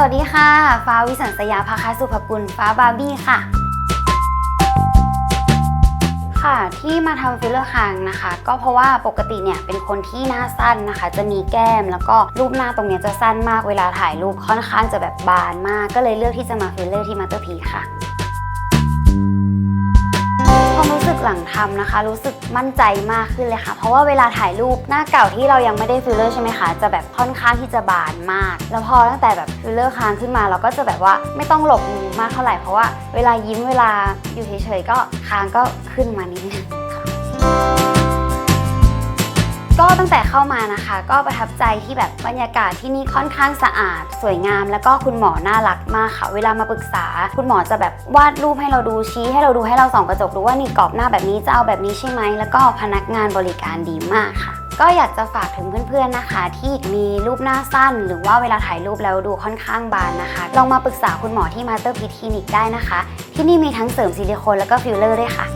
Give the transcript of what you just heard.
สวัสดีค่ะ ฟ้าวิสันสยาภาคาสุภกุล ฟ้าบาร์บี้ค่ะ ค่ะที่มาทำฟิลเลอร์คางนะคะ ก็เพราะว่าปกติเนี่ยเป็นคนที่หน้าสั้นนะคะ จะมีแก้มแล้วก็รูปหน้าตรงเนี้ยจะสั้นมากเวลาถ่ายรูปค่อนข้างจะแบบบานมาก ก็เลยเลือกที่จะมาฟิลเลอร์ที่มาเตอร์พีค่ะ หลังทำนะคะ รู้สึกมั่นใจมากขึ้นเลยค่ะ เพราะว่าเวลาถ่ายรูปหน้าเก่าที่เรายังไม่ได้ฟิลเลอร์ใช่ไหมคะจะแบบค่อนข้างที่จะบานมาก แล้วพอตั้งแต่แบบฟิลเลอร์ค้างขึ้นมา เราก็จะแบบว่าไม่ต้องหลบมุมมากเท่าไหร่เพราะว่าเวลายิ้มเวลาอยู่เฉยๆก็ค้างก็ขึ้นมานิดนึง ก็ตั้งแต่เข้ามานะคะ ก็ประทับใจที่แบบบรรยากาศที่นี่ค่อนข้างสะอาด สวยงาม แล้วก็คุณหมอน่ารักมากค่ะ เวลามาปรึกษา คุณหมอจะแบบวาดรูปให้เราดูชี้ ให้เราดูให้เราส่องกระจกดูว่านี่กรอบหน้าแบบนี้จะเอาแบบนี้ใช่ไหมแล้วก็พนักงานบริการดีมากค่ะ ก็อยากจะฝากถึงเพื่อนๆนะคะ ที่มีรูปหน้าสั้น หรือว่าเวลาถ่ายรูปแล้วดูค่อนข้างบานนะคะลองมาปรึกษาคุณหมอที่มาสเตอร์พีคลินิกได้นะคะ ที่นี่มีทั้งเสริมซิลิโคนแล้วก็ฟิลเลอร์ด้วยค่ะ